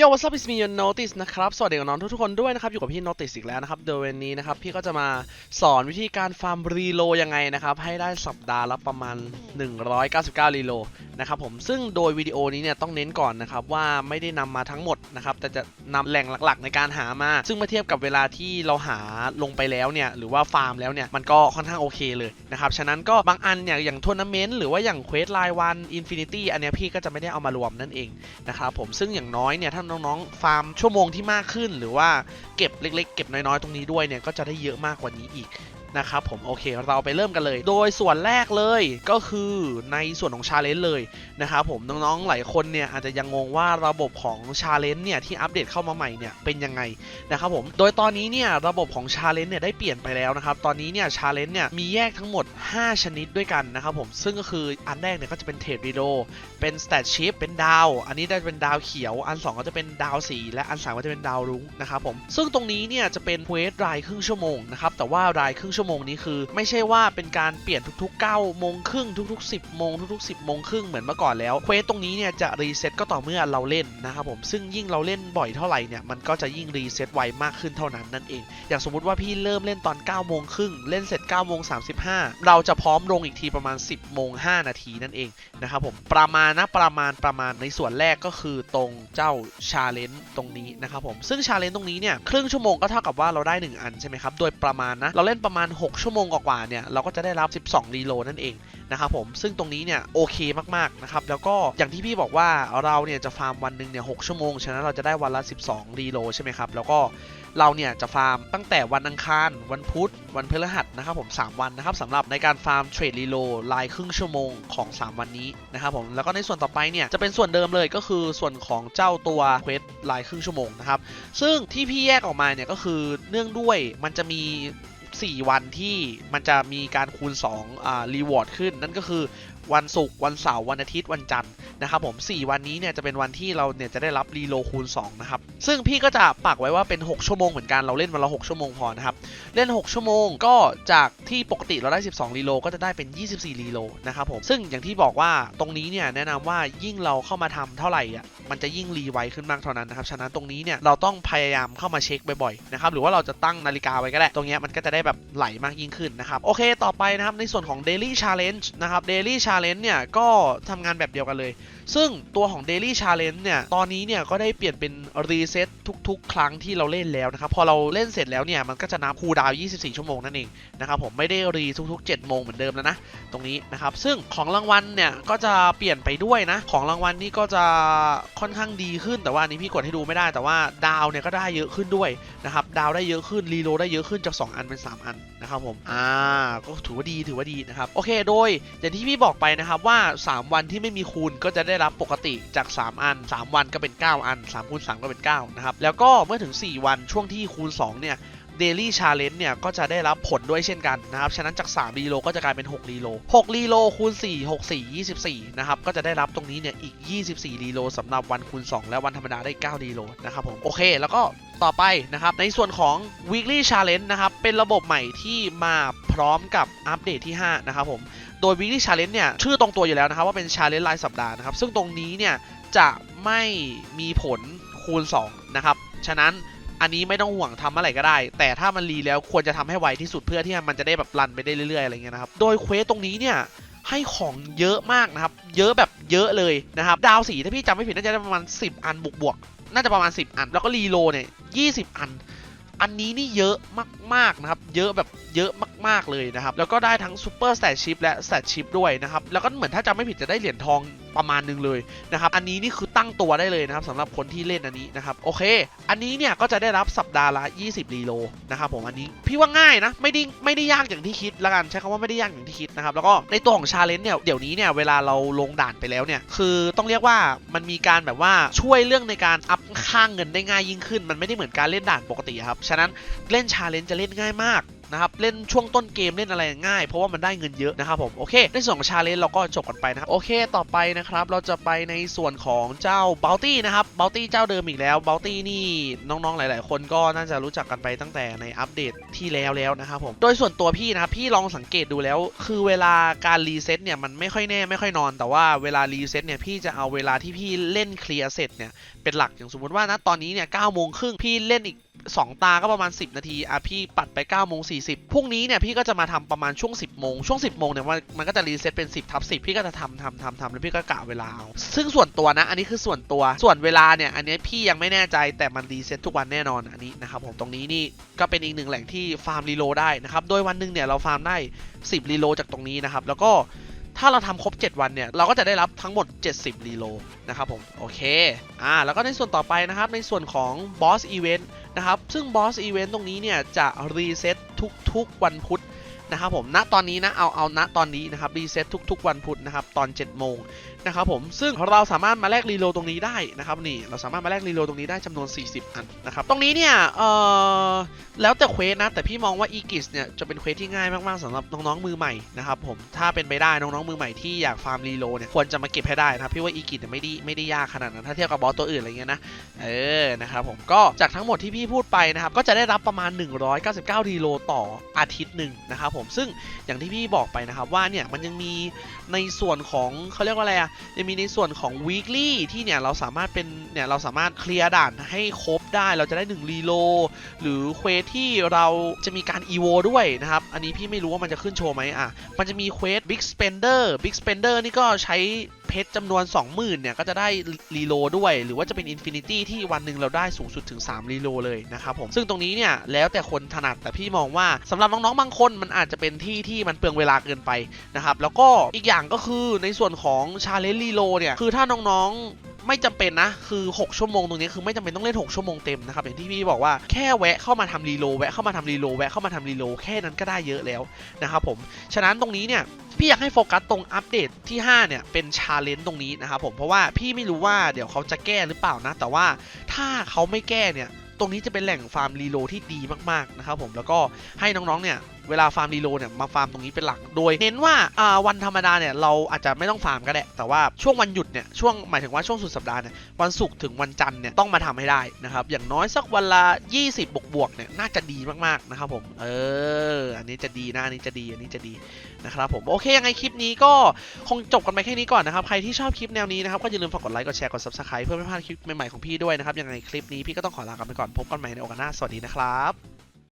โยวัสดุมีโนติสนะครับ สวัสดีกับน้องทุกๆคนด้วยนะครับ อยู่กับพี่โนติสอีกแล้วนะครับโดยวันนี้นะครับ พี่ก็จะมาสอนวิธีการฟาร์มรีโลยังไงนะครับ ให้ได้สัปดาห์ละประมาณ 199 รีโลนะครับผม ซึ่งโดยวิดีโอนี้เนี่ยต้องเน้นก่อนนะครับ ว่าไม่ได้นำมาทั้งหมดนะครับ แต่จะนำแหล่งหลักๆ ในการหามา ซึ่งเมื่อเทียบกับเวลาที่เราหาลงไปแล้วเนี่ย หรือว่าฟาร์มแล้วเนี่ย มันก็ค่อนข้างโอเคเลยนะครับ ฉะนั้นก็บางอันเนี่ยอย่างทัวร์นาเมนต์หรือว่าอย่างเควสไลน์วันอินฟินิตี้อันเนี้ยพี่ก็จะไม่ได้เอามารวมนั่นเองนะครับผมซึ่งอย่างน้อยเนี่ยถ้าน้องๆ ฟาร์มชั่วโมงที่มากขึ้น หรือว่าเก็บเล็ก ๆ เก็บน้อยๆ ตรงนี้ด้วยเนี่ยก็จะได้เยอะมากกว่านี้อีก นะครับผมโอเคเราไปเริ่มกันเลย โดยส่วนแรกเลยก็คือในส่วนของชาเลนจ์เลยนะครับผมน้องๆหลายคนเนี่ยอาจจะยังงงว่าระบบของชาเลนจ์เนี่ยที่อัปเดตเข้ามาใหม่เนี่ยเป็นยังไงนะครับผมโดยตอนนี้เนี่ยระบบของชาเลนจ์เนี่ยได้เปลี่ยนไปแล้วนะครับตอนนี้เนี่ยชาเลนจ์เนี่ยมีแยกทั้งหมด 5 ชนิดด้วยกันนะครับผมซึ่งก็คืออันแรกเนี่ยก็จะเป็นเทรดวีโดเป็นสเตตชิปเป็นดาว อันนี้ได้เป็นดาวเขียว อัน 2 ก็จะเป็นดาวสีและอัน3ก็จะเป็นดาวรุ้งนะครับผมซึ่งตรงนี้เนี่ยจะเป็นเควสรายครึ่งชั่วโมงนะครับแต่ว่ารายครึ่งชั่วโมงนี้คือ ไม่ใช่ว่าเป็นการเปลี่ยนทุกๆ9โมงครึ่งทุกๆ 10โมงทุกๆ 10โมงครึ่งเหมือนเมื่อก่อนแล้วเควสตรงนี้เนี่ยจะรีเซ็ตก็ต่อเมื่อเราเล่นนะครับผมซึ่งยิ่งเราเล่นบ่อยเท่าไหร่เนี่ยมันก็จะยิ่งรีเซ็ตไวมากขึ้นเท่านั้นนั่นเอง อย่างสมมุติว่าพี่เริ่มเล่นตอน9โมงครึ่งเล่นเสร็จ9โมง35 เราจะพร้อมลงอีกทีประมาณ 10โมง5นาทีนั่นเองนะครับผมประมาณนะประมาณประมาณในส่วนแรกก็คือตรงเจ้าชาเลนจ์ตรงนี้นะครับผมซึ่งชาเลนจ์ตรงนี้เนี่ยครึ่งชั่วโมงก็เท่ากับว่าเราได้ 1 อันใช่ไหมครับโดยประมาณนะเราเล่นประมาณ6 ชั่วโมงกว่าๆเนี่ยเราก็จะได้รับ 12 รีโหลนั่นเองนะครับผมซึ่งตรงนี้เนี่ยโอเคมากๆนะครับแล้วก็อย่างที่พี่บอกว่าเราเนี่ยจะฟาร์มวันหนึ่งเนี่ยหชั่วโมง ฉะนั้นเราจะได้วันละ 12 รีโหลใช่ไหมครับแล้วก็เราเนี่ยจะฟาร์มตั้งแต่วันอังคาร วันพุธ วันพฤหัสนะครับผม 3 วันนะครับสำหรับในการฟาร์มเทรดรีโหลดลายครึ่งชั่วโมงของ 3 วันนี้นะครับผมแล้วก็ในส่วนต่อไปเนี่ยจะเป็นส่วนเดิมเลยก็คือส่วนของเจ้าตัวเควสลายครึ่งชั่วโมงนะครับซึ่งที่พี่แยกออกมาเนี่ยก็คือเนื่องด้วยมันจะมี 4 วันที่มันจะมีการคูณ2อ่ารีวอร์ดขึ้น นั่นก็คือวันศุกร์วันเสาร์วันอาทิตย์วันจันทร์นะครับผม 4 วันนี้เนี่ยจะเป็นวันที่เราเนี่ยจะได้รับรีโลคูณ2นะครับ ซึ่งพี่ก็จะปักไว้ว่าเป็น 6 ชั่วโมงเหมือนกันเราเล่นวันละ 6 ชั่วโมงพอนะครับ เล่น 6 ชั่วโมงก็จากที่ปกติเราได้ 12รีโลก็จะได้เป็น 24รีโลนะครับผมซึ่งอย่างที่บอกว่าตรงนี้เนี่ยแนะนำว่ายิ่งเราเข้ามาทำเท่าไหร่อะมันจะยิ่งรีไวขึ้นมากเท่านั้นนะครับฉะนั้นตรงนี้เนี่ยเราต้องพยายามเข้ามาเช็คบ่อยๆนะครับหรือว่าเราจะตั้งนาฬิกาไว้ก็ได้ตรงเนี้ยมันก็จะได้แบบไหลมากยิ่งขึ้นนะครับโอเคต่อไปนะครับในส่วนของ Daily Challenge นะครับ Daily Challenge เนี่ยก็ทำงานแบบเดียวกันเลย ซึ่งตัวของ Daily Challenge เนี่ยตอนนี้เนี่ยก็ได้เปลี่ยนเป็นรีเซ็ตทุก ๆ ครั้งที่เราเล่นแล้วนะครับ พอเราเล่นเสร็จแล้วเนี่ย มันก็จะนับคูดาว 24 ชั่วโมงนั่นเองนะครับผมไม่ได้รีทุก ๆ 7 โมงเหมือนเดิมแล้วนะ ตรงนี้นะครับ ซึ่งของรางวัลเนี่ย ก็จะเปลี่ยนไปด้วยนะ ของรางวัลนี่ก็จะค่อนข้างดีขึ้นแต่ว่านี้พี่กดให้ดูไม่ได้แต่ว่าดาวเนี่ยก็ได้เยอะขึ้นด้วยนะครับดาวได้เยอะขึ้นรีโลได้เยอะขึ้นจาก 2 อันเป็น 3 อันนะครับผมอ่าก็ถือว่าดีถือว่าดีนะครับโอเคโดยอย่างที่พี่บอกไปนะครับว่า 3 วันที่ไม่มีคูณก็จะได้รับปกติจาก 3 อัน 3 วันก็เป็น 9 อัน3คูณ3ก็เป็น 9นะครับแล้วก็เมื่อถึง 4 วันช่วงที่คูณ 2 เนี่ย Daily Challenge เนี่ยก็จะได้รับผลด้วยเช่นกันนะครับ ฉะนั้นจาก 3 รีโลก็จะกลายเป็น 6 รีโล 6 รีโลคูณ 4 6 4 24 นะครับ ก็จะได้รับตรงนี้เนี่ยอีก 24 รีโลสำหรับวันคูณ 2 และวันธรรมดาได้ 9 รีโลนะครับผม โอเค แล้วก็ต่อไปนะครับ ในส่วนของ weekly challenge นะครับ เป็นระบบใหม่ที่มาพร้อมกับอัปเดตที่ 5 นะครับผม โดย weekly challenge เนี่ยชื่อตรงตัวอยู่แล้วนะครับว่าเป็น challenge รายสัปดาห์นะครับ ซึ่งตรงนี้เนี่ยจะไม่มีผล คูณ 2 นะครับ ฉะนั้นอันนี้ไม่ต้องห่วงทำเมื่อไหร่ก็ได้ แต่ถ้ามันรีแล้วควรจะทำให้ไวที่สุดเพื่อที่มันจะได้แบบรันไปได้เรื่อยๆอะไรเงี้ยนะครับ โดยเควสตรงนี้เนี่ยให้ของเยอะมากนะครับ เยอะแบบเยอะเลยนะครับ ดาวสีถ้าพี่จำไม่ผิดน่าจะประมาณ 10 อันบวกๆน่าจะประมาณ 10 อัน แล้วก็รีโลเนี่ย20 อัน อันนี้นี่เยอะ มากๆนะครับ เยอะแบบเยอะมากๆเลยนะครับ แล้วก็ได้ทั้งซูเปอร์สแตชิพและสแตชิพด้วยนะครับ แล้วก็เหมือนถ้าจำไม่ผิดจะได้เหรียญทองประมาณหนึงเลยนะครับ อันนี้นี่คือตั้งตัวได้เลยนะครับสำหรับคนที่เล่นอันนี้นะครับ โอเค อันนี้เนี่ยก็จะได้รับสัปดาห์ละ 20 รีโลนะครับผมอันนี้พี่ว่าง่ายนะ ไม่ได้ไม่ได้ยากอย่างที่คิดละกันใช้คำว่าไม่ได้ยากอย่างที่คิดนะครับ แล้วก็ในตัวของชาเลนจ์เนี่ยเดี๋ยวนี้เนี่ยเวลาเราลงด่านไปแล้วเนี่ยคือต้องเรียกว่ามันมีการแบบว่าช่วยเรื่องในการอัพค่างเงินได้ง่ายยิ่งขึ้น มันไม่ได้เหมือนการเล่นด่านปกติครับฉะนั้นเล่นชาเลนจ์จะเล่นง่ายมากนะครับเล่นช่วงต้นเกมเล่นอะไรง่าย เพราะว่ามันได้เงินเยอะนะครับผมโอเคในส่วนของชาเลนจ์เราก็จบกันไปนะครับโอเคต่อไปนะครับเราจะไปในส่วนของเจ้าบลตี้นะครับบลตี้เจ้าเดิมอีกแล้วบลตี้นี่น้องๆหลาย ๆ คนก็น่าจะรู้จักกันไปตั้งแต่ในอัปเดตที่แล้วแล้วนะครับผมโดยส่วนตัวพี่นะครับพี่ลองสังเกตดูแล้ว คือเวลาการรีเซ็ตเนี่ยมันไม่ค่อยแน่ไม่ค่อยนอน แต่ว่าเวลารีเซ็ตเนี่ยพี่จะเอาเวลาที่พี่เล่นเคลียร์เสร็จเนี่ยเป็นหลักอย่างสมมติว่านะตอนนี้เนี่ย9โมงครึ่งพี่เล่นอีก 2 ตาก็ประมาณ 10 นาที อะพี่ปัดไป9โมง40พรุ่งนี้เนี่ยพี่ก็จะมาทำประมาณช่วง 10โมงช่วง 10โมงเนี่ยมันมันก็จะรีเซ็ตเป็น 10ทับ10พี่ก็จะทำทำทำทำแล้วพี่ก็กะเวลาเอาซึ่งส่วนตัวนะ อันนี้คือส่วนตัว ส่วนเวลาเนี่ย อันนี้พี่ยังไม่แน่ใจแต่มันรีเซ็ตทุกวันแน่นอนอันนี้นะครับผมตรงนี้นี่ก็เป็นอีกหนึ่งแหล่งที่ฟาร์มรีโลได้นะครับ โดยวันหนึ่งเนี่ยเราฟาร์มได้ 10รีโลจากตรงนี้นะครับ แล้วก็ถ้าเราทำครบ 7 วันเนี่ย เราก็จะได้รับทั้งหมด 70รีโลนะครับผม โอเค อ่า แล้วก็ในส่วนต่อไปนะครับ ในส่วนของบอสอีเวนต์ นะครับ ซึ่งบอสอีเวนต์ตรงนี้เนี่ยจะรีเซ็ตทุกๆวันพุธ นะครับผมณตอนนี้นะเอาเอาณตอนนี้นะครับรีเซ็ตทุก ๆ วันพุธนะครับตอน7โมงนะครับผมซึ่งเราสามารถมาแลกรีโลตรงนี้ได้นะครับนี่เราสามารถมาแลกรีโลตรงนี้ได้จำนวน 40 อันนะครับตรงนี้เนี่ยเอ่อแล้วแต่เควสนะแต่พี่มองว่าอีกิสเนี่ยจะเป็นเควสที่ง่ายมากๆสำหรับน้องๆมือใหม่นะครับผมถ้าเป็นไปได้น้องๆมือใหม่ที่อยากฟาร์มรีโลเนี่ยควรจะมาเก็บให้ได้นะครับพี่ว่าอีกิสเนี่ยไม่ได้ไม่ได้ยากขนาดนั้นถ้าเทียบกับบอสตัวอื่นอะไรเงี้ยนะเออนะครับผมก็จากทั้งหมดที่พี่พูดไปนะครับก็จะได้รับประมาณ 199รีโลต่ออาทิตย์หนึ่งนะครับผมซึ่งอย่างที่พี่บอกไปนะครับว่าเนี่ยมันยังมีในส่วนของเขาเรียกว่าอะไรอะยังมีในส่วนของ weekly ที่เนี่ยเราสามารถเป็นเนี่ยเราสามารถเคลียร์ด่านให้ครบได้เราจะได้1รีโลหรือเควสที่เราจะมีการ EVO ด้วยนะครับ อันนี้พี่ไม่รู้ว่ามันจะขึ้นโชว์ไหมอะมันจะมีเควส Big Spender Big Spender นี่ก็ใช้ เพชรจำนวน 20,000เนี่ยก็จะได้รีโลด้วย หรือว่าจะเป็นอินฟินิตี้ที่วันหนึ่งเราได้สูงสุดถึง 3 รีโลเลยนะครับผม ซึ่งตรงนี้เนี่ยแล้วแต่คนถนัดแต่พี่มองว่าสำหรับน้องๆบางคนมันอาจจะเป็นที่ที่มันเปลืองเวลาเกินไปนะครับแล้วก็อีกอย่างก็คือในส่วนของชาเลนจ์รีโลเนี่ยคือถ้าน้องๆ ไม่จำเป็นนะ คือ 6 ชั่วโมงตรงนี้คือไม่จำเป็นต้องเล่น 6 ชั่วโมงเต็มนะครับอย่างที่พี่บอกว่าแค่แวะเข้ามาทำรีโลแวะเข้ามาทำรีโลแวะเข้ามาทำรีโลแค่นั้นก็ได้เยอะแล้วนะครับผมฉะนั้นตรงนี้เนี่ยพี่อยากให้โฟกัสตรงอัปเดตที่ 5 เนี่ย เป็นชาเลนจ์ตรงนี้นะครับผมเพราะว่าพี่ไม่รู้ว่าเดี๋ยวเขาจะแก้หรือเปล่านะ แต่ว่าถ้าเขาไม่แก้เนี่ย ตรงนี้จะเป็นแหล่งฟาร์มรีโลที่ดีมากๆนะครับผมแล้วก็ให้น้องๆเนี่ย เวลาฟาร์มรีโลเนี่ยมาฟาร์มตรงนี้เป็นหลัก โดยเน้นว่าวันธรรมดาเนี่ยเราอาจจะไม่ต้องฟาร์มก็ได้ แต่ว่าช่วงวันหยุดเนี่ยช่วงหมายถึงว่าช่วงสุดสัปดาห์เนี่ยวันศุกร์ถึงวันจันทร์เนี่ยต้องมาทำให้ได้นะครับอย่างน้อยสักวันละ 20 บวกบวกเนี่ยน่าจะดีมากๆนะครับผมเอออันนี้จะดีนะอันนี้จะดีอันนี้จะดีนะครับผมโอเคยังไงคลิปนี้ก็คงจบกันไปแค่นี้ก่อนนะครับใครที่ชอบคลิปแนวนี้นะครับก็อย่าลืมฝากกดไลค์กดแชร์กด subscribe เพื่อไม่พลาดคลิปใหม่ๆของพี่ด้วยนะครับยังไงคลิปนี้พี่ก็ต้องขอลากันไปก่อนพบกันใหม่ในโอกาสหน้าสวัสดีนะครับ